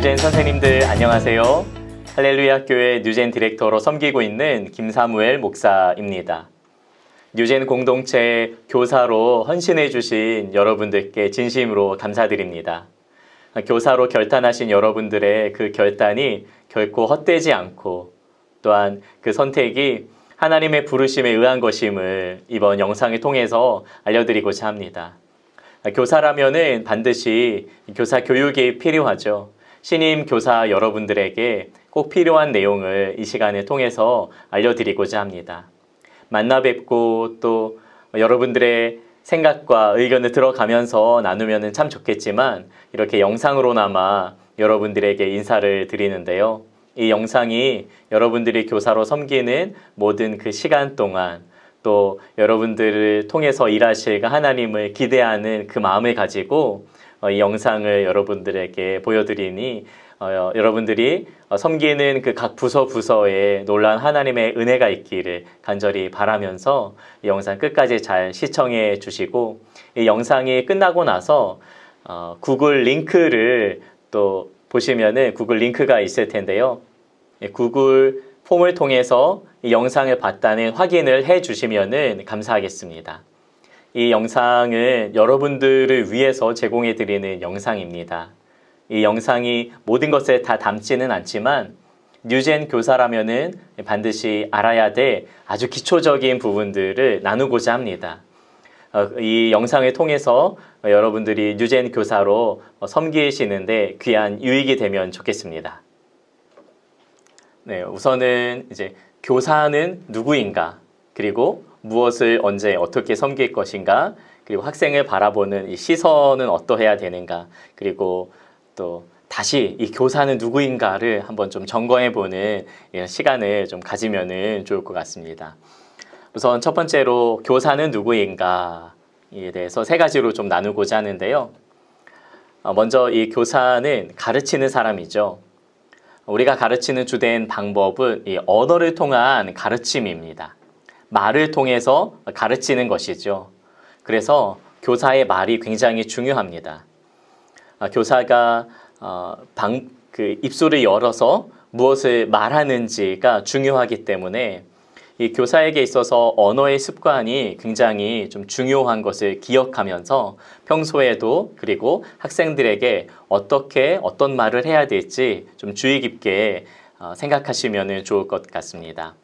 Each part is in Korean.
뉴젠 선생님들 안녕하세요. 할렐루야 교회 뉴젠 디렉터로 섬기고 있는 김사무엘 목사입니다. 뉴젠 공동체 교사로 헌신해 주신 여러분들께 진심으로 감사드립니다. 교사로 결단하신 여러분들의 그 결단이 결코 헛되지 않고 또한 그 선택이 하나님의 부르심에 의한 것임을 이번 영상을 통해서 알려드리고자 합니다. 교사라면은 반드시 교사 교육이 필요하죠. 신임 교사 여러분들에게 꼭 필요한 내용을 이 시간을 통해서 알려드리고자 합니다. 만나 뵙고 또 여러분들의 생각과 의견을 들어가면서 나누면 참 좋겠지만 이렇게 영상으로나마 여러분들에게 인사를 드리는데요. 이 영상이 여러분들이 교사로 섬기는 모든 그 시간 동안 또 여러분들을 통해서 일하실 그 하나님을 기대하는 그 마음을 가지고 어, 이 영상을 여러분들에게 보여드리니 어, 여러분들이 어, 섬기는 그 각 부서 부서에 놀란 하나님의 은혜가 있기를 간절히 바라면서 이 영상 끝까지 잘 시청해 주시고 이 영상이 끝나고 나서 어, 구글 링크를 또 보시면은 구글 링크가 있을 텐데요. 예, 구글 폼을 통해서 이 영상을 봤다는 확인을 해 주시면은 감사하겠습니다. 이 영상은 여러분들을 위해서 제공해 드리는 영상입니다. 이 영상이 모든 것을 다 담지는 않지만 뉴젠 교사라면은 반드시 알아야 될 아주 기초적인 부분들을 나누고자 합니다. 어, 이 영상을 통해서 여러분들이 뉴젠 교사로 섬기시는데 귀한 유익이 되면 좋겠습니다. 네, 우선은 이제 교사는 누구인가, 그리고 무엇을 언제 어떻게 섬길 것인가, 그리고 학생을 바라보는 이 시선은 어떠해야 되는가, 그리고 또 다시 이 교사는 누구인가를 한번 좀 점검해 보는 시간을 좀 가지면은 좋을 것 같습니다. 우선 첫 번째로 교사는 누구인가에 대해서 세 가지로 좀 나누고자 하는데요. 어, 먼저 이 교사는 가르치는 사람이죠. 우리가 가르치는 주된 방법은 이 언어를 통한 가르침입니다. 말을 통해서 가르치는 것이죠. 그래서 교사의 말이 굉장히 중요합니다. 아, 교사가 어, 방, 그 입술을 열어서 무엇을 말하는지가 중요하기 때문에 이 교사에게 있어서 언어의 습관이 굉장히 좀 중요한 것을 기억하면서 평소에도 그리고 학생들에게 어떻게 어떤 말을 해야 될지 좀 주의 깊게 어, 생각하시면 좋을 것 같습니다.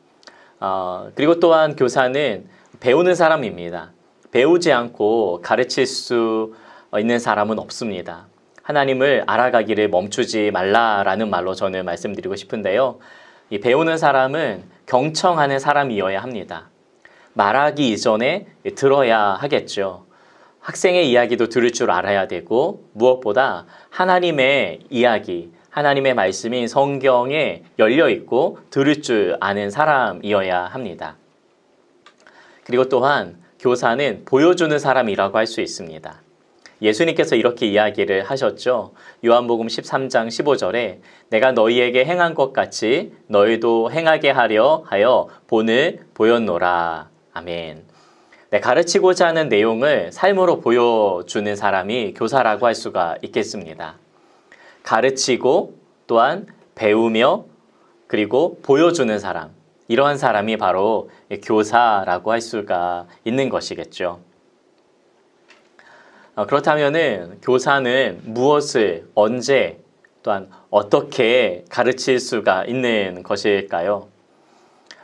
어, 그리고 또한 교사는 배우는 사람입니다. 배우지 않고 가르칠 수 있는 사람은 없습니다. 하나님을 알아가기를 멈추지 말라라는 말로 저는 말씀드리고 싶은데요. 이 배우는 사람은 경청하는 사람이어야 합니다. 말하기 이전에 들어야 하겠죠. 학생의 이야기도 들을 줄 알아야 되고 무엇보다 하나님의 이야기, 하나님의 말씀이 성경에 열려 있고 들을 줄 아는 사람이어야 합니다. 그리고 또한 교사는 보여주는 사람이라고 할 수 있습니다. 예수님께서 이렇게 이야기를 하셨죠. 요한복음 13장 15절에 내가 너희에게 행한 것 같이 너희도 행하게 하려 하여 본을 보였노라. 아멘. 네, 가르치고자 하는 내용을 삶으로 보여주는 사람이 교사라고 할 수가 있겠습니다. 가르치고 또한 배우며 그리고 보여주는 사람. 이러한 사람이 바로 교사라고 할 수가 있는 것이겠죠. 어, 그렇다면은 교사는 무엇을 언제 또한 어떻게 가르칠 수가 있는 것일까요?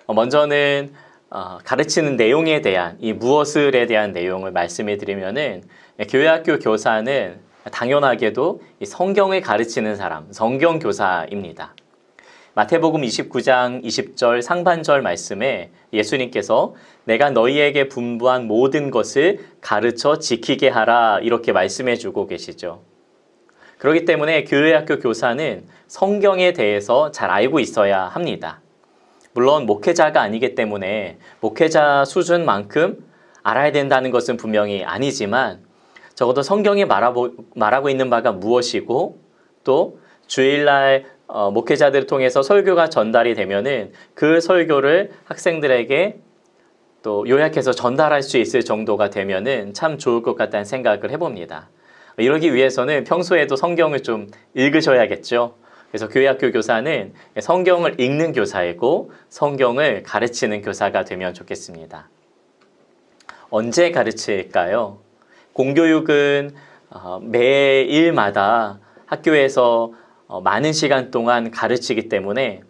어, 먼저는 어, 가르치는 내용에 대한 이 무엇을에 대한 내용을 말씀해 드리면은 교회학교 교사는 당연하게도 성경을 가르치는 사람, 성경 교사입니다. 마태복음 29장 20절 상반절 말씀에 예수님께서 내가 너희에게 분부한 모든 것을 가르쳐 지키게 하라 이렇게 말씀해 주고 계시죠. 그렇기 때문에 교회학교 교사는 성경에 대해서 잘 알고 있어야 합니다. 물론 목회자가 아니기 때문에 목회자 수준만큼 알아야 된다는 것은 분명히 아니지만 적어도 성경이 말하고, 있는 바가 무엇이고 또 주일날 어, 목회자들을 통해서 설교가 전달이 되면은 그 설교를 학생들에게 또 요약해서 전달할 수 있을 정도가 되면은 참 좋을 것 같다는 생각을 해봅니다. 이러기 위해서는 평소에도 성경을 좀 읽으셔야겠죠. 그래서 교회학교 교사는 성경을 읽는 교사이고 성경을 가르치는 교사가 되면 좋겠습니다. 언제 가르칠까요? 공교육은 어, 매일마다 학교에서 어, 많은 시간 동안 가르치기 때문에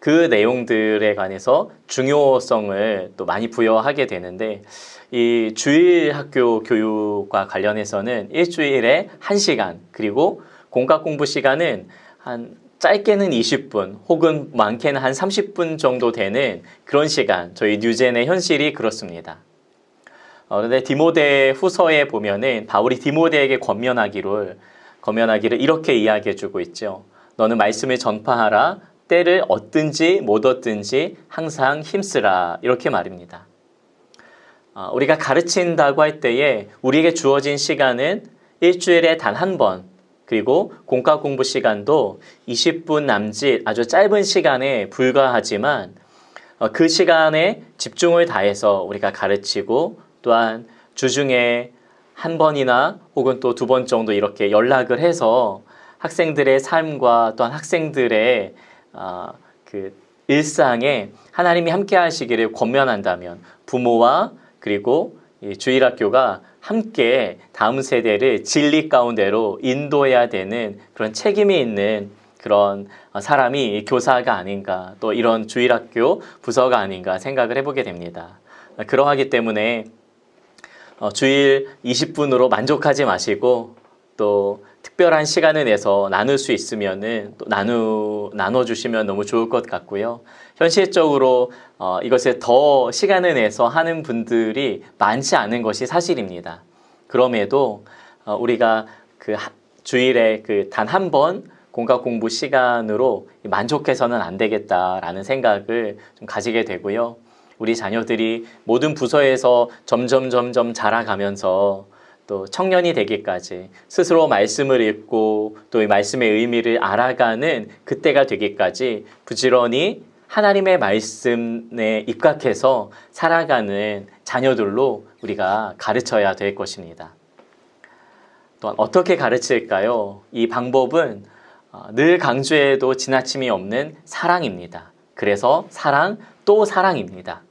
그 내용들에 관해서 중요성을 또 많이 부여하게 되는데 이 주일 학교 교육과 관련해서는 일주일에 한시간 그리고 공과 공부 시간은 한 짧게는 20분 혹은 많게는 한 30분 정도 되는 그런 시간 저희 뉴젠의 현실이 그렇습니다. 어, 그런데 디모데 후서에 보면은 바울이 디모데에게 권면하기를 권면하기를 이렇게 이야기해 주고 있죠. 너는 말씀을 전파하라. 때를 얻든지 못 얻든지 항상 힘쓰라. 이렇게 말입니다. 어, 우리가 가르친다고 할 때에 우리에게 주어진 시간은 일주일에 단 한 번, 그리고 공과 공부 시간도 20분 남짓 아주 짧은 시간에 불과하지만 어, 그 시간에 집중을 다해서 우리가 가르치고 또한 주중에 한 번이나 혹은 또 두 번 정도 이렇게 연락을 해서 학생들의 삶과 또한 학생들의 어, 그 일상에 하나님이 함께 하시기를 권면한다면 부모와 그리고 이 주일학교가 함께 다음 세대를 진리 가운데로 인도해야 되는 그런 책임이 있는 그런 사람이 교사가 아닌가 또 이런 주일학교 부서가 아닌가 생각을 해보게 됩니다. 그러하기 때문에 어, 주일 20분으로 만족하지 마시고 또 특별한 시간을 내서 나눌 수 있으면은 또 나누 나눠 주시면 너무 좋을 것 같고요. 현실적으로 어, 이것을 더 시간을 내서 하는 분들이 많지 않은 것이 사실입니다. 그럼에도 어, 우리가 그 하, 주일에 그 단 한 번 공과 공부 시간으로 만족해서는 안 되겠다라는 생각을 좀 가지게 되고요. 우리 자녀들이 모든 부서에서 점점 점점 자라가면서 또 청년이 되기까지 스스로 말씀을 읽고 또 이 말씀의 의미를 알아가는 그때가 되기까지 부지런히 하나님의 말씀에 입각해서 살아가는 자녀들로 우리가 가르쳐야 될 것입니다. 또한 어떻게 가르칠까요? 이 방법은 어, 늘 강조해도 지나침이 없는 사랑입니다. 그래서 사랑 또 사랑입니다.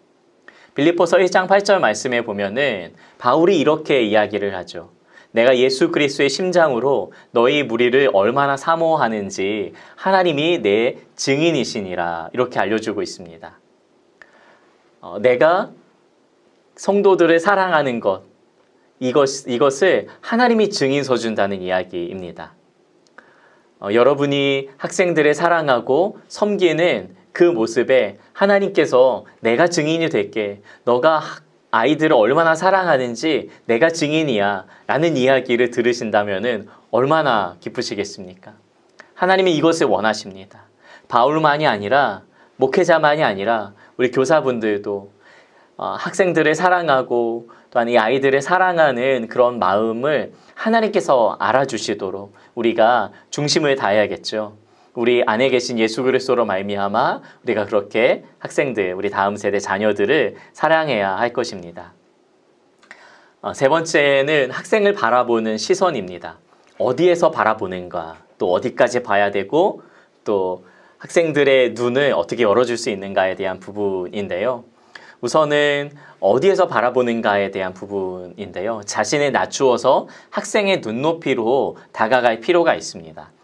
빌리포서 1장 8절 말씀에 보면은 바울이 이렇게 이야기를 하죠. 내가 예수 그리스도의 심장으로 너희 무리를 얼마나 사모하는지 하나님이 내 증인이시니라 이렇게 알려주고 있습니다. 어, 내가 성도들을 사랑하는 것 이것 이것을 하나님이 증인 서 준다는 이야기입니다. 어, 여러분이 학생들을 사랑하고 섬기는 그 모습에 하나님께서 내가 증인이 될게 너가 아이들을 얼마나 사랑하는지 내가 증인이야 라는 이야기를 들으신다면 얼마나 기쁘시겠습니까? 하나님이 이것을 원하십니다. 바울만이 아니라 목회자만이 아니라 우리 교사분들도 어, 학생들을 사랑하고 또한 이 아이들을 사랑하는 그런 마음을 하나님께서 알아주시도록 우리가 중심을 다해야겠죠. 우리 안에 계신 예수 그리스도로 말미암아 우리가 그렇게 학생들, 우리 다음 세대 자녀들을 사랑해야 할 것입니다. 어, 세 번째는 학생을 바라보는 시선입니다. 어디에서 바라보는가, 또 어디까지 봐야 되고, 또 학생들의 눈을 어떻게 열어줄 수 있는가에 대한 부분인데요. 우선은 어디에서 바라보는가에 대한 부분인데요. 자신을 낮추어서 학생의 눈높이로 다가갈 필요가 있습니다.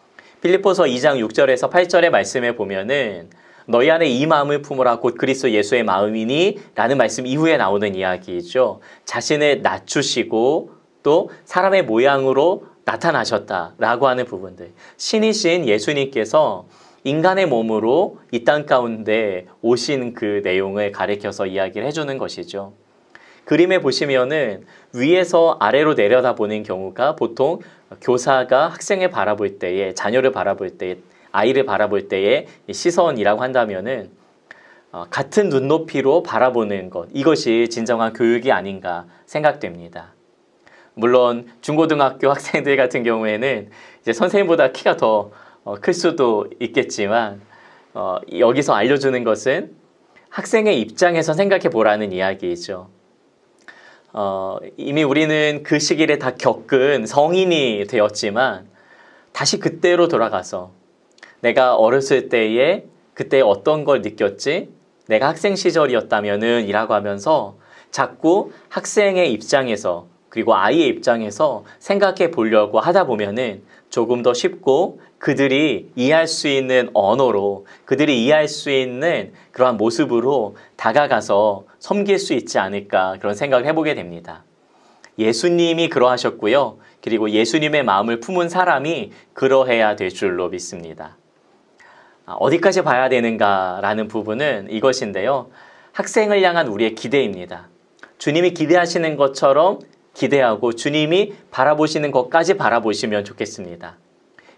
필리포서 2장 6절에서 8절의 말씀에 보면은 너희 안에 이 마음을 품으라 곧 그리스도 예수의 마음이니 라는 말씀 이후에 나오는 이야기죠. 자신을 낮추시고 또 사람의 모양으로 나타나셨다라고 하는 부분들. 신이신 예수님께서 인간의 몸으로 이 땅 가운데 오신 그 내용을 가리켜서 이야기를 해주는 것이죠. 그림에 보시면은 위에서 아래로 내려다 보는 경우가 보통 교사가 학생을 바라볼 때에 자녀를 바라볼 때 아이를 바라볼 때의 시선이라고 한다면은 어, 같은 눈높이로 바라보는 것 이것이 진정한 교육이 아닌가 생각됩니다. 물론 중고등학교 학생들 같은 경우에는 이제 선생님보다 키가 더클 어, 수도 있겠지만 어, 여기서 알려주는 것은 학생의 입장에서 생각해 보라는 이야기이죠. 어, 이미 우리는 그 시기를 다 겪은 성인이 되었지만 다시 그때로 돌아가서 내가 어렸을 때에 그때 어떤 걸 느꼈지? 내가 학생 시절이었다면은 이라고 하면서 자꾸 학생의 입장에서 그리고 아이의 입장에서 생각해 보려고 하다 보면은 조금 더 쉽고 그들이 이해할 수 있는 언어로 그들이 이해할 수 있는 그러한 모습으로 다가가서 섬길 수 있지 않을까 그런 생각을 해보게 됩니다. 예수님이 그러하셨고요. 그리고 예수님의 마음을 품은 사람이 그러해야 될 줄로 믿습니다. 아, 어디까지 봐야 되는가라는 부분은 이것인데요. 학생을 향한 우리의 기대입니다. 주님이 기대하시는 것처럼 기대하고 주님이 바라보시는 것까지 바라보시면 좋겠습니다.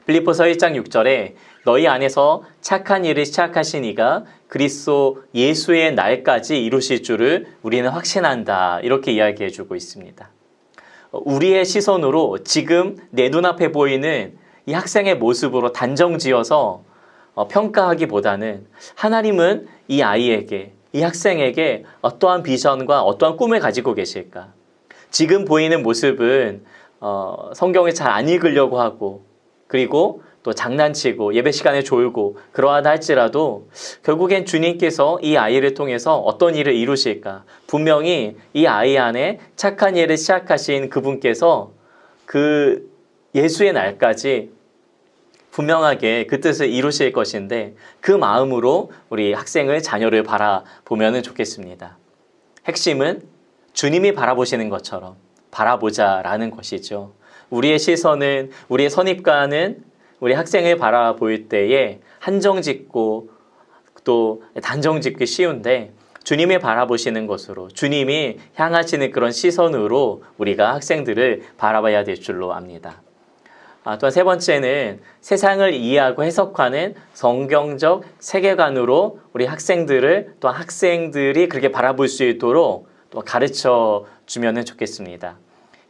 빌리포서 1장 6절에 너희 안에서 착한 일을 시작하신 이가 그리스도 예수의 날까지 이루실 줄을 우리는 확신한다. 이렇게 이야기해 주고 있습니다. 우리의 시선으로 지금 내 눈앞에 보이는 이 학생의 모습으로 단정 지어서 어, 평가하기보다는 하나님은 이 아이에게, 이 학생에게 어떠한 비전과 어떠한 꿈을 가지고 계실까? 지금 보이는 모습은 어, 성경을 잘 안 읽으려고 하고 그리고 또 장난치고 예배 시간에 졸고 그러하다 할지라도 결국엔 주님께서 이 아이를 통해서 어떤 일을 이루실까? 분명히 이 아이 안에 착한 일을 시작하신 그분께서 그 예수의 날까지 분명하게 그 뜻을 이루실 것인데 그 마음으로 우리 학생을 자녀를 바라보면 좋겠습니다. 핵심은 주님이 바라보시는 것처럼 바라보자라는 것이죠. 우리의 시선은 우리의 선입관은 우리 학생을 바라볼 때에 한정 짓고 또 단정 짓기 쉬운데 주님이 바라보시는 것으로 주님이 향하시는 그런 시선으로 우리가 학생들을 바라봐야 될 줄로 압니다. 아, 또한 세 번째는 세상을 이해하고 해석하는 성경적 세계관으로 우리 학생들을 또 학생들이 그렇게 바라볼 수 있도록 또 가르쳐 주면 좋겠습니다.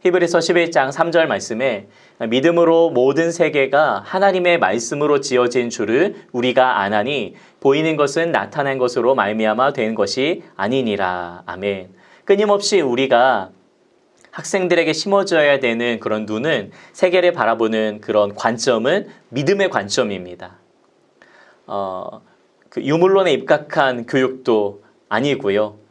히브리서 11장 3절 말씀에 믿음으로 모든 세계가 하나님의 말씀으로 지어진 줄을 우리가 아나니 보이는 것은 나타난 것으로 말미암아 된 것이 아니니라. 아멘. 끊임없이 우리가 학생들에게 심어줘야 되는 그런 눈은 세계를 바라보는 그런 관점은 믿음의 관점입니다. 어, 그 유물론에 입각한 교육도 아니고요.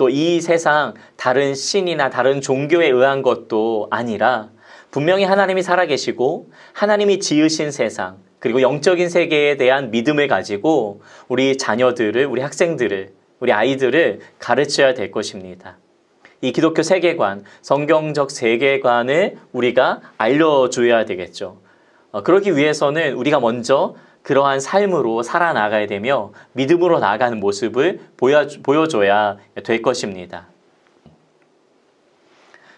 또 이 세상 다른 신이나 다른 종교에 의한 것도 아니라 분명히 하나님이 살아계시고 하나님이 지으신 세상 그리고 영적인 세계에 대한 믿음을 가지고 우리 자녀들을 우리 학생들을 우리 아이들을 가르쳐야 될 것입니다. 이 기독교 세계관, 성경적 세계관을 우리가 알려줘야 되겠죠. 어, 그러기 위해서는 우리가 먼저 그러한 삶으로 살아나가야 되며 믿음으로 나아가는 모습을 보여, 보여줘야 될 것입니다.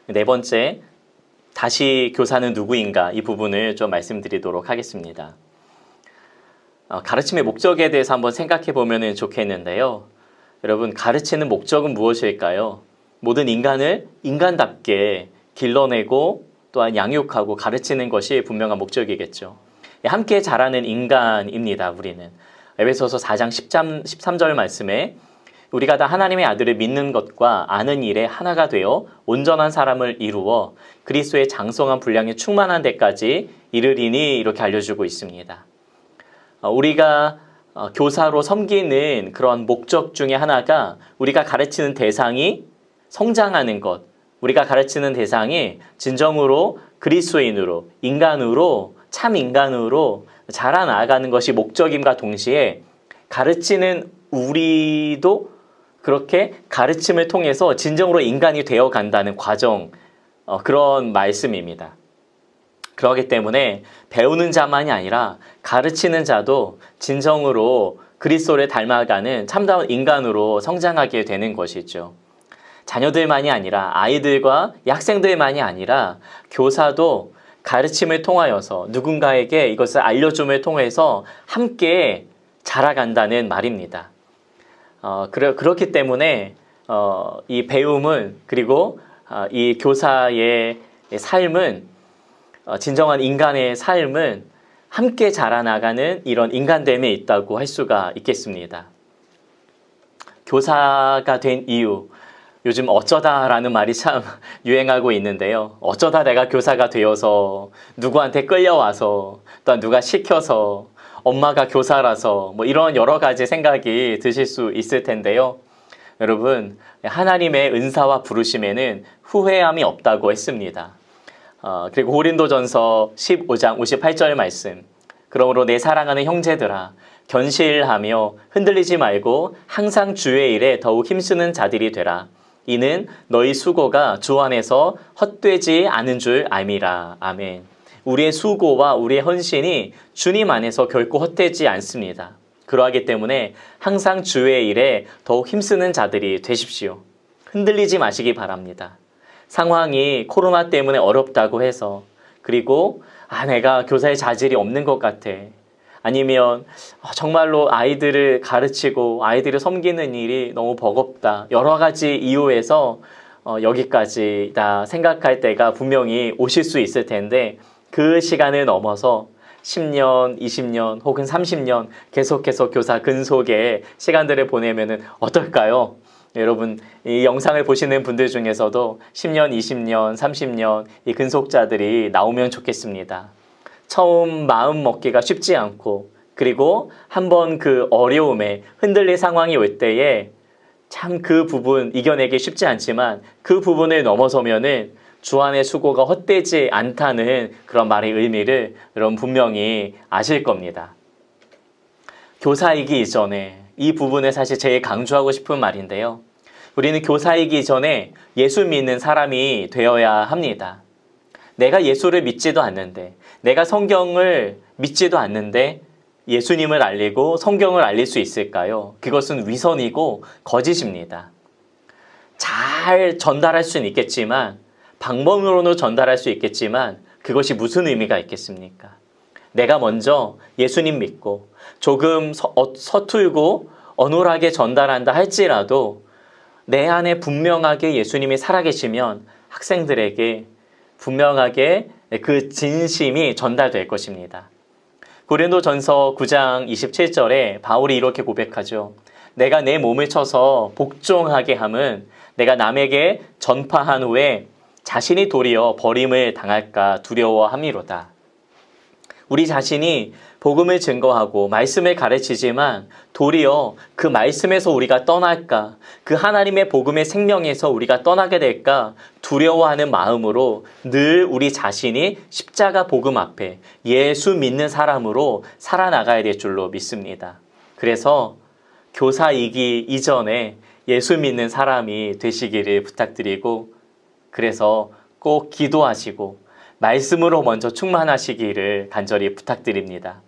네 번째, 다시 교사는 누구인가 이 부분을 좀 말씀드리도록 하겠습니다. 어, 가르침의 목적에 대해서 한번 생각해 보면 좋겠는데요. 여러분, 가르치는 목적은 무엇일까요? 모든 인간을 인간답게 길러내고 또한 양육하고 가르치는 것이 분명한 목적이겠죠. 함께 자라는 인간입니다, 우리는. 에베소서 4장 13, 13절 말씀에 우리가 다 하나님의 아들을 믿는 것과 아는 일에 하나가 되어 온전한 사람을 이루어 그리스도의 장성한 분량에 충만한 데까지 이르리니 이렇게 알려주고 있습니다. 어, 우리가 어, 교사로 섬기는 그런 목적 중에 하나가 우리가 가르치는 대상이 성장하는 것, 우리가 가르치는 대상이 진정으로 그리스도인으로, 인간으로, 참 인간으로 자라나가는 것이 목적임과 동시에 가르치는 우리도 그렇게 가르침을 통해서 진정으로 인간이 되어 간다는 과정, 어, 그런 말씀입니다. 그렇기 때문에 배우는 자만이 아니라 가르치는 자도 진정으로 그리스도를 닮아가는 참다운 인간으로 성장하게 되는 것이죠. 자녀들만이 아니라 아이들과 학생들만이 아니라 교사도 가르침을 통하여서 누군가에게 이것을 알려줌을 통해서 함께 자라간다는 말입니다. 어, 그러, 그렇기 때문에 어, 이 배움은 그리고 어, 이 교사의 삶은 어, 진정한 인간의 삶은 함께 자라나가는 이런 인간됨에 있다고 할 수가 있겠습니다. 교사가 된 이유, 요즘 어쩌다라는 말이 참 유행하고 있는데요. 어쩌다 내가 교사가 되어서 누구한테 끌려와서 또한 누가 시켜서 엄마가 교사라서 뭐 이런 여러 가지 생각이 드실 수 있을 텐데요. 여러분, 하나님의 은사와 부르심에는 후회함이 없다고 했습니다. 어, 그리고 고린도전서 15장 58절 말씀. 그러므로 내 사랑하는 형제들아, 견실하며 흔들리지 말고 항상 주의 일에 더욱 힘쓰는 자들이 되라. 이는 너희 수고가 주 안에서 헛되지 않은 줄 알미라. 아멘. 우리의 수고와 우리의 헌신이 주님 안에서 결코 헛되지 않습니다. 그러하기 때문에 항상 주의 일에 더욱 힘쓰는 자들이 되십시오. 흔들리지 마시기 바랍니다. 상황이 코로나 때문에 어렵다고 해서 그리고 아 내가 교사의 자질이 없는 것 같아. 아니면 정말로 아이들을 가르치고 아이들을 섬기는 일이 너무 버겁다. 여러 가지 이유에서 어, 여기까지다 생각할 때가 분명히 오실 수 있을 텐데 그 시간을 넘어서 10년, 20년 혹은 30년 계속해서 교사 근속의 시간들을 보내면은 어떨까요? 여러분, 이 영상을 보시는 분들 중에서도 10년, 20년, 30년 이 근속자들이 나오면 좋겠습니다. 처음 마음 먹기가 쉽지 않고 그리고 한번 그 어려움에 흔들릴 상황이 올 때에 참 그 부분 이겨내기 쉽지 않지만 그 부분을 넘어서면은 주 안의 수고가 헛되지 않다는 그런 말의 의미를 여러분 분명히 아실 겁니다. 교사이기 이전에 이 부분을 사실 제일 강조하고 싶은 말인데요. 우리는 교사이기 전에 예수 믿는 사람이 되어야 합니다. 내가 예수를 믿지도 않는데, 내가 성경을 믿지도 않는데, 예수님을 알리고 성경을 알릴 수 있을까요? 그것은 위선이고 거짓입니다. 잘 전달할 수는 있겠지만, 방법으로는 전달할 수 있겠지만, 그것이 무슨 의미가 있겠습니까? 내가 먼저 예수님 믿고, 조금 서, 어, 서툴고, 어눌하게 전달한다 할지라도, 내 안에 분명하게 예수님이 살아계시면 학생들에게 분명하게 그 진심이 전달될 것입니다. 고린도 전서 9장 27절에 바울이 이렇게 고백하죠. 내가 내 몸을 쳐서 복종하게 함은 내가 남에게 전파한 후에 자신이 도리어 버림을 당할까 두려워함이로다. 우리 자신이 복음을 증거하고 말씀을 가르치지만 도리어 그 말씀에서 우리가 떠날까, 그 하나님의 복음의 생명에서 우리가 떠나게 될까 두려워하는 마음으로 늘 우리 자신이 십자가 복음 앞에 예수 믿는 사람으로 살아나가야 될 줄로 믿습니다. 그래서 교사이기 이전에 예수 믿는 사람이 되시기를 부탁드리고 그래서 꼭 기도하시고 말씀으로 먼저 충만하시기를 간절히 부탁드립니다.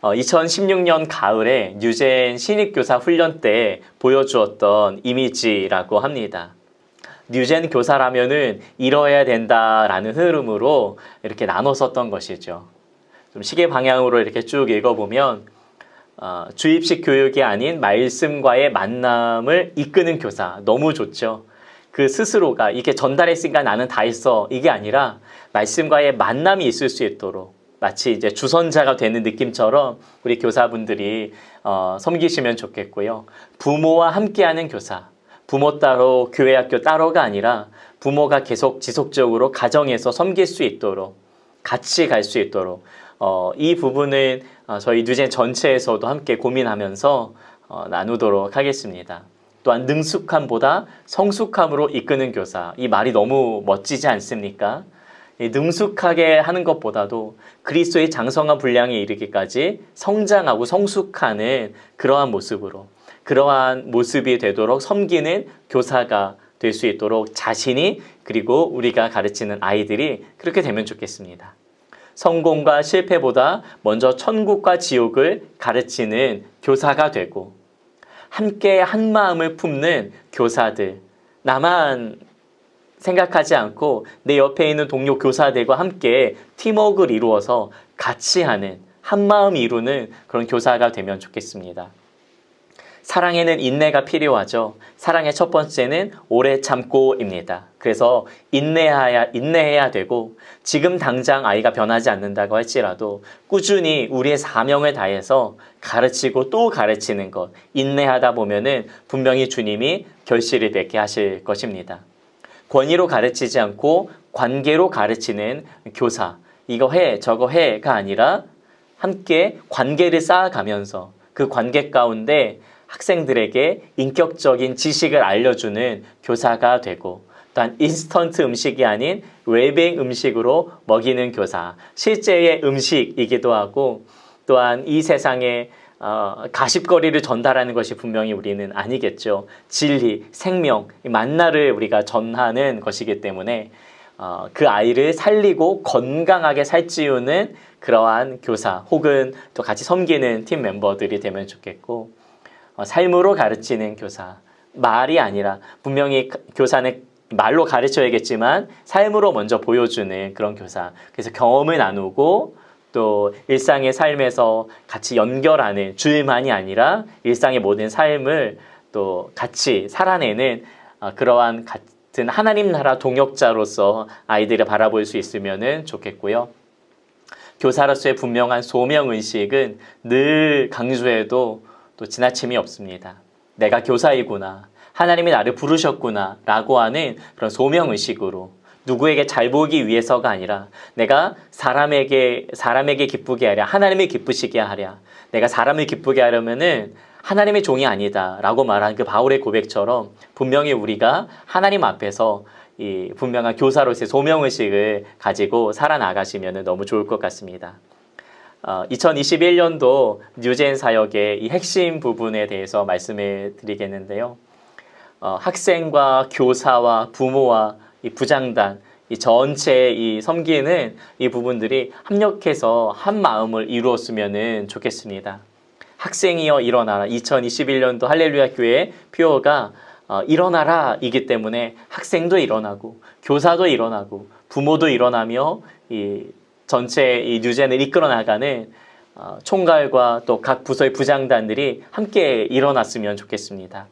2016년 어, 가을에 뉴젠 신입교사 훈련 때 보여주었던 이미지라고 합니다. 뉴젠 교사라면은 이뤄야 된다라는 흐름으로 이렇게 나눴었던 것이죠. 좀 시계 방향으로 이렇게 쭉 읽어보면 어, 주입식 교육이 아닌 말씀과의 만남을 이끄는 교사 너무 좋죠. 그 스스로가 이게 전달했으니까 나는 다 했어 이게 아니라 말씀과의 만남이 있을 수 있도록 마치 이제 주선자가 되는 느낌처럼 우리 교사분들이 어, 섬기시면 좋겠고요. 부모와 함께하는 교사, 부모 따로 교회 학교 따로가 아니라 부모가 계속 지속적으로 가정에서 섬길 수 있도록 같이 갈 수 있도록 어, 이 부분은 어, 저희 뉴젠 전체에서도 함께 고민하면서 어, 나누도록 하겠습니다. 또한 능숙함보다 성숙함으로 이끄는 교사 이 말이 너무 멋지지 않습니까? 능숙하게 하는 것보다도 그리스도의 장성한 분량에 이르기까지 성장하고 성숙하는 그러한 모습으로 그러한 모습이 되도록 섬기는 교사가 될 수 있도록 자신이 그리고 우리가 가르치는 아이들이 그렇게 되면 좋겠습니다. 성공과 실패보다 먼저 천국과 지옥을 가르치는 교사가 되고 함께 한 마음을 품는 교사들 나만 생각하지 않고 내 옆에 있는 동료 교사들과 함께 팀워크를 이루어서 같이 하는 한 마음 이루는 그런 교사가 되면 좋겠습니다. 사랑에는 인내가 필요하죠. 사랑의 첫 번째는 오래 참고입니다. 그래서 인내해야, 인내해야 되고 지금 당장 아이가 변하지 않는다고 할지라도 꾸준히 우리의 사명을 다해서 가르치고 또 가르치는 것, 인내하다 보면은 분명히 주님이 결실을 맺게 하실 것입니다. 권위로 가르치지 않고 관계로 가르치는 교사. 이거 해, 저거 해가 아니라 함께 관계를 쌓아가면서 그 관계 가운데 학생들에게 인격적인 지식을 알려주는 교사가 되고 또한 인스턴트 음식이 아닌 웰빙 음식으로 먹이는 교사, 실제의 음식이기도 하고 또한 이 세상에 어, 가십거리를 전달하는 것이 분명히 우리는 아니겠죠. 진리, 생명, 만나를 우리가 전하는 것이기 때문에 어, 그 아이를 살리고 건강하게 살찌우는 그러한 교사 혹은 또 같이 섬기는 팀 멤버들이 되면 좋겠고 어, 삶으로 가르치는 교사 말이 아니라 분명히 교사는 말로 가르쳐야겠지만 삶으로 먼저 보여주는 그런 교사 그래서 경험을 나누고 또 일상의 삶에서 같이 연결하는 주일만이 아니라 일상의 모든 삶을 또 같이 살아내는 어, 그러한 같은 하나님 나라 동역자로서 아이들을 바라볼 수 있으면 좋겠고요. 교사로서의 분명한 소명 의식은 늘 강조해도 또 지나침이 없습니다. 내가 교사이구나. 하나님이 나를 부르셨구나. 라고 하는 그런 소명 의식으로 누구에게 잘 보기 위해서가 아니라 내가 사람에게 사람에게 기쁘게 하랴 하나님이 기쁘시게 하랴 내가 사람을 기쁘게 하려면은 하나님의 종이 아니다 라고 말한 그 바울의 고백처럼 분명히 우리가 하나님 앞에서 이 분명한 교사로서의 소명의식을 가지고 살아나가시면 너무 좋을 것 같습니다. 어, 2021년도 뉴젠 사역의 이 핵심 부분에 대해서 말씀을 드리겠는데요. 어, 학생과 교사와 부모와 이 부장단, 이 전체 이 섬기는 이 부분들이 합력해서 한 마음을 이루었으면 좋겠습니다. 학생이여 일어나라. 2021년도 할렐루야 교회 표어가 어, 일어나라 이기 때문에 학생도 일어나고 교사도 일어나고 부모도 일어나며 이 전체 이 뉴젠을 이끌어 나가는 어, 총괄과 또 각 부서의 부장단들이 함께 일어났으면 좋겠습니다.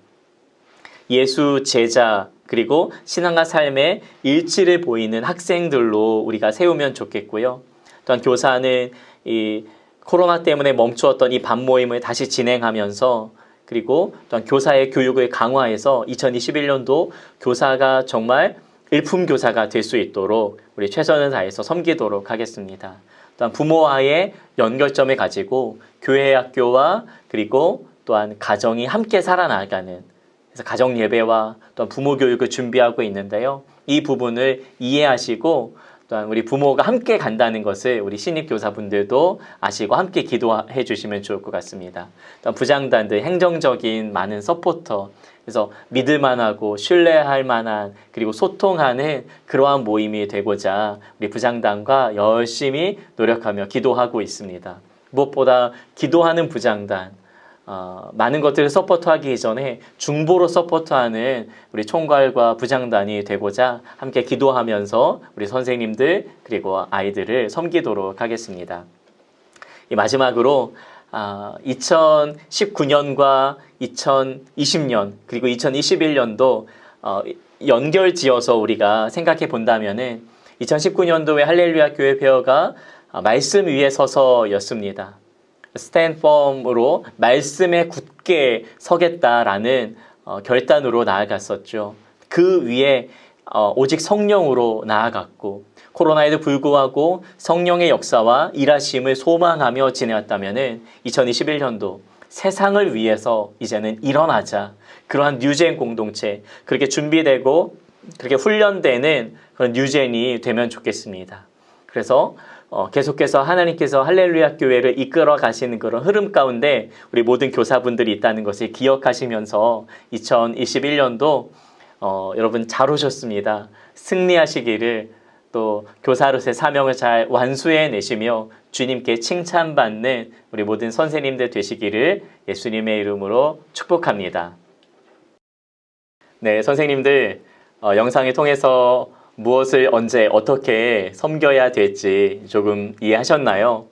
예수 제자 그리고 신앙과 삶의 일치를 보이는 학생들로 우리가 세우면 좋겠고요. 또한 교사는 이 코로나 때문에 멈추었던 이 반모임을 다시 진행하면서 그리고 또한 교사의 교육을 강화해서 2021년도 교사가 정말 일품 교사가 될 수 있도록 우리 최선을 다해서 섬기도록 하겠습니다. 또한 부모와의 연결점을 가지고 교회 학교와 그리고 또한 가정이 함께 살아나가는 그래서 가정 예배와 또한 부모 교육을 준비하고 있는데요. 이 부분을 이해하시고 또한 우리 부모가 함께 간다는 것을 우리 신입 교사분들도 아시고 함께 기도해 주시면 좋을 것 같습니다. 또한 부장단들 행정적인 많은 서포터 그래서 믿을 만하고 신뢰할 만한 그리고 소통하는 그러한 모임이 되고자 우리 부장단과 열심히 노력하며 기도하고 있습니다. 무엇보다 기도하는 부장단 어, 많은 것들을 서포트하기 전에 중보로 서포트하는 우리 총괄과 부장단이 되고자 함께 기도하면서 우리 선생님들 그리고 아이들을 섬기도록 하겠습니다. 이 마지막으로 아, 2019년과 2020년 그리고 2021년도 어, 연결지어서 우리가 생각해 본다면은 2019년도에 할렐루야 교회 페어가 말씀 위에 서서였습니다. 스탠펌으로 말씀에 굳게 서겠다라는 어, 결단으로 나아갔었죠. 그 위에 어, 오직 성령으로 나아갔고 코로나에도 불구하고 성령의 역사와 일하심을 소망하며 지내왔다면은 2021년도 세상을 위해서 이제는 일어나자 그러한 뉴젠 공동체 그렇게 준비되고 그렇게 훈련되는 그런 뉴젠이 되면 좋겠습니다. 그래서 어, 계속해서 하나님께서 할렐루야 교회를 이끌어 가시는 그런 흐름 가운데 우리 모든 교사분들이 있다는 것을 기억하시면서 2021년도 어, 여러분 잘 오셨습니다. 승리하시기를 또 교사로서의 사명을 잘 완수해 내시며 주님께 칭찬받는 우리 모든 선생님들 되시기를 예수님의 이름으로 축복합니다. 네, 선생님들 어, 영상을 통해서 무엇을 언제 어떻게 섬겨야 될지 조금 이해하셨나요?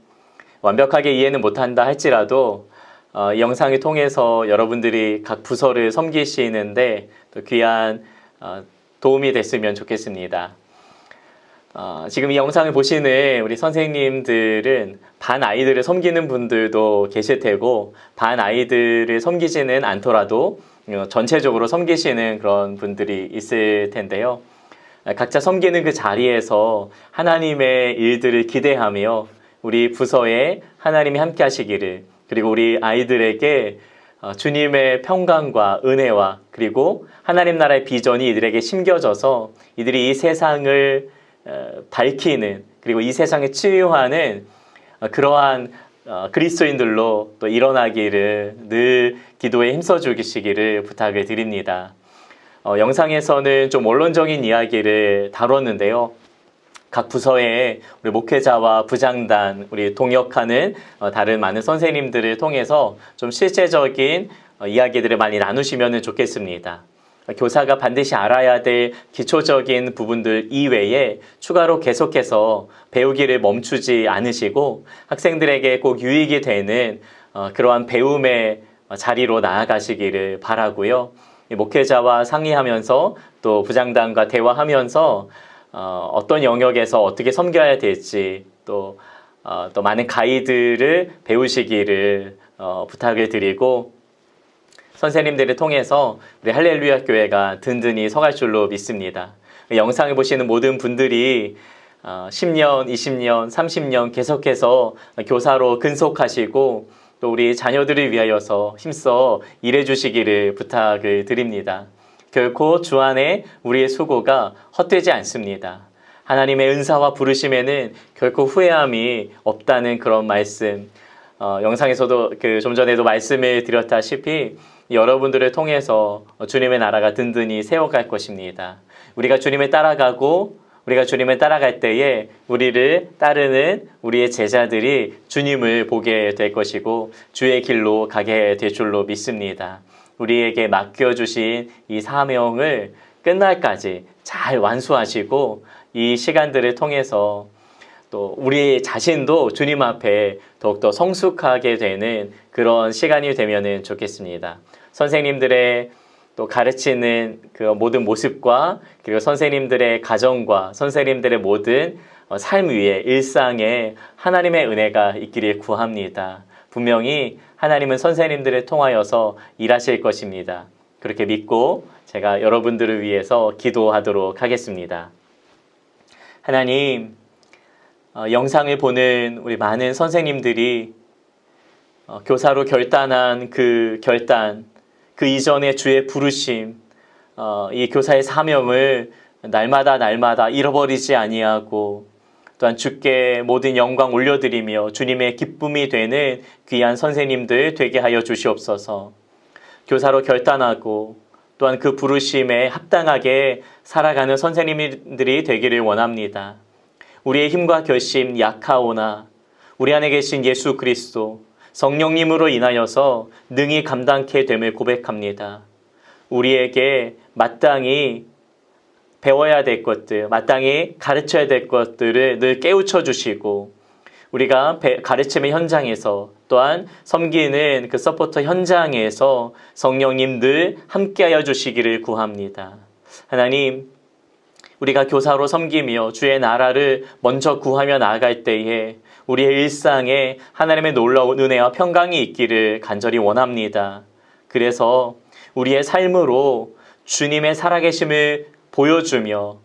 완벽하게 이해는 못한다 할지라도 어, 이 영상을 통해서 여러분들이 각 부서를 섬기시는데 또 귀한 어, 도움이 됐으면 좋겠습니다. 어, 지금 이 영상을 보시는 우리 선생님들은 반 아이들을 섬기는 분들도 계실 테고 반 아이들을 섬기지는 않더라도 어, 전체적으로 섬기시는 그런 분들이 있을 텐데요. 각자 섬기는 그 자리에서 하나님의 일들을 기대하며 우리 부서에 하나님이 함께 하시기를 그리고 우리 아이들에게 어, 주님의 평강과 은혜와 그리고 하나님 나라의 비전이 이들에게 심겨져서 이들이 이 세상을 어, 밝히는 그리고 이 세상에 치유하는 어, 그러한 어, 그리스도인들로 또 일어나기를 늘 기도에 힘써 주시기를 부탁을 드립니다. 어, 영상에서는 좀 원론적인 이야기를 다뤘는데요. 각 부서에 우리 목회자와 부장단, 우리 동역하는 어, 다른 많은 선생님들을 통해서 좀 실제적인 어, 이야기들을 많이 나누시면 좋겠습니다. 어, 교사가 반드시 알아야 될 기초적인 부분들 이외에 추가로 계속해서 배우기를 멈추지 않으시고 학생들에게 꼭 유익이 되는 어, 그러한 배움의 어, 자리로 나아가시기를 바라고요. 이 목회자와 상의하면서 또 부장단과 대화하면서 어, 어떤 영역에서 어떻게 섬겨야 될지 또, 어, 또 많은 가이드를 배우시기를 어, 부탁을 드리고 선생님들을 통해서 우리 할렐루야 교회가 든든히 서갈 줄로 믿습니다. 영상을 보시는 모든 분들이 어, 10년, 20년, 30년 계속해서 교사로 근속하시고 또 우리 자녀들을 위하여서 힘써 일해 주시기를 부탁을 드립니다. 결코 주 안에 우리의 수고가 헛되지 않습니다. 하나님의 은사와 부르심에는 결코 후회함이 없다는 그런 말씀. 어, 영상에서도 그 좀 전에도 말씀을 드렸다시피 여러분들을 통해서 주님의 나라가 든든히 세워갈 것입니다. 우리가 주님을 따라가고 우리가 주님을 따라갈 때에 우리를 따르는 우리의 제자들이 주님을 보게 될 것이고 주의 길로 가게 될 줄로 믿습니다. 우리에게 맡겨주신 이 사명을 끝날까지 잘 완수하시고 이 시간들을 통해서 또 우리 자신도 주님 앞에 더욱더 성숙하게 되는 그런 시간이 되면 좋겠습니다. 선생님들의 또 가르치는 그 모든 모습과 그리고 선생님들의 가정과 선생님들의 모든 어, 삶 위에 일상에 하나님의 은혜가 있기를 구합니다. 분명히 하나님은 선생님들을 통하여서 일하실 것입니다. 그렇게 믿고 제가 여러분들을 위해서 기도하도록 하겠습니다. 하나님, 어, 영상을 보는 우리 많은 선생님들이 어, 교사로 결단한 그 결단, 그 이전의 주의 부르심, 어, 이 교사의 사명을 날마다 날마다 잃어버리지 아니하고 또한 주께 모든 영광 올려드리며 주님의 기쁨이 되는 귀한 선생님들 되게 하여 주시옵소서. 교사로 결단하고 또한 그 부르심에 합당하게 살아가는 선생님들이 되기를 원합니다. 우리의 힘과 결심 약하오나 우리 안에 계신 예수 그리스도 성령님으로 인하여서 능히 감당케 됨을 고백합니다. 우리에게 마땅히 배워야 될 것들, 마땅히 가르쳐야 될 것들을 늘 깨우쳐 주시고 우리가 가르침의 현장에서 또한 섬기는 그 서포터 현장에서 성령님 들 함께하여 주시기를 구합니다. 하나님, 우리가 교사로 섬기며 주의 나라를 먼저 구하며 나아갈 때에 우리의 일상에 하나님의 놀라운 은혜와 평강이 있기를 간절히 원합니다. 그래서 우리의 삶으로 주님의 살아계심을 보여주며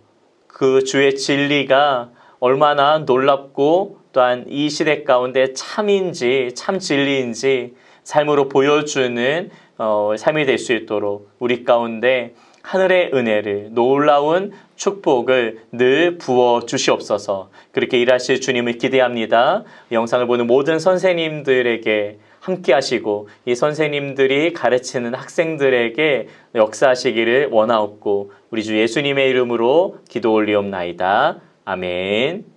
그 주의 진리가 얼마나 놀랍고 또한 이 시대 가운데 참인지 참 진리인지 삶으로 보여주는 어, 삶이 될 수 있도록 우리 가운데 하늘의 은혜를 놀라운 축복을 늘 부어 주시옵소서. 그렇게 일하실 주님을 기대합니다. 영상을 보는 모든 선생님들에게 함께 하시고 이 선생님들이 가르치는 학생들에게 역사하시기를 원하옵고 우리 주 예수님의 이름으로 기도 올리옵나이다. 아멘.